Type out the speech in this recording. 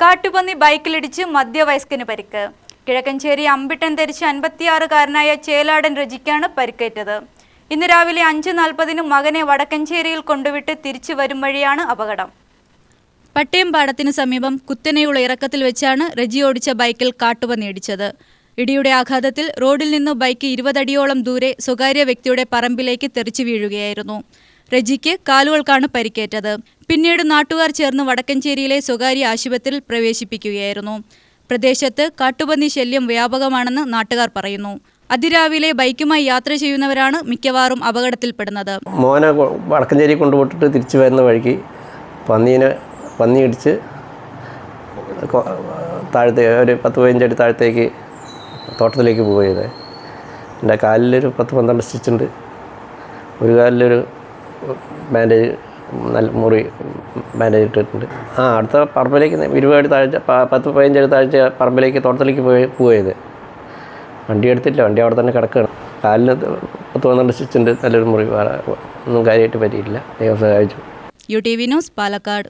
കാട്ടുപന്നി ബൈക്കിലിടിച്ച് മധ്യവയസ്കന് പരിക്ക്. കിഴക്കഞ്ചേരി അമ്പിട്ടൻ ധരിച്ച് അൻപത്തിയാറുകാരനായ ചേലാടൻ രജിക്കാണ് പരിക്കേറ്റത്. ഇന്ന് രാവിലെ അഞ്ച് നാൽപ്പതിന് മകനെ വടക്കഞ്ചേരിയിൽ കൊണ്ടുവിട്ട് തിരിച്ചു വരും വഴിയാണ് അപകടം. പട്ടയം സമീപം കുത്തനെയുള്ള ഇറക്കത്തിൽ വെച്ചാണ് രജി ഓടിച്ച ബൈക്കിൽ കാട്ടുപന്നി ഇടിച്ചത്. ഇടിയുടെ ആഘാതത്തിൽ റോഡിൽ നിന്ന് ബൈക്ക് ഇരുപതടിയോളം ദൂരെ സ്വകാര്യ വ്യക്തിയുടെ പറമ്പിലേക്ക് തെറിച്ചു വീഴുകയായിരുന്നു. രജിക്ക് കാലുകൾക്കാണ് പരിക്കേറ്റത്. പിന്നീട് നാട്ടുകാർ ചേർന്ന് വടക്കഞ്ചേരിയിലെ സ്വകാര്യ ആശുപത്രിയിൽ പ്രവേശിപ്പിക്കുകയായിരുന്നു. പ്രദേശത്ത് കാട്ടുപന്നി ശല്യം വ്യാപകമാണെന്ന് നാട്ടുകാർ പറയുന്നു. അതിരാവിലെ ബൈക്കുമായി യാത്ര ചെയ്യുന്നവരാണ് മിക്കവാറും അപകടത്തിൽപ്പെടുന്നത്. മോനെ വടക്കഞ്ചേരി കൊണ്ടുപോയിട്ട് തിരിച്ചു വരുന്ന വഴിക്ക് പന്നീനെ പന്നി ഇടിച്ച് താഴത്തെ ഒരു പത്ത് പതിനഞ്ചടി താഴത്തേക്ക് തോട്ടത്തിലേക്ക് പോയത് എന്റെ കാലിലൊരു പത്ത് പന്ത്രണ്ട് സ്റ്റിച്ചുണ്ട്. ഒരു കാലിലൊരു ബാൻഡേജ് നല്ല മുറി ബാൻഡേജ് ഇട്ടിട്ടുണ്ട്. ആ അടുത്ത പറമ്പിലേക്ക് ഇരുപത് താഴ്ച പത്ത് പതിനഞ്ചടി താഴ്ച പറമ്പിലേക്ക് തോട്ടത്തിലേക്ക് പോയി പോയത്. വണ്ടി എടുത്തില്ല വണ്ടി അവിടെ തന്നെ കിടക്കുകയാണ്. കാലിന് പത്ത് പന്ത്രണ്ട് സ്റ്റിച്ചുണ്ട് നല്ലൊരു മുറി ഒന്നും കാര്യമായിട്ട് പറ്റിയിട്ടില്ല. ദൈവം സഹായിച്ചു. U T V news Palakkad.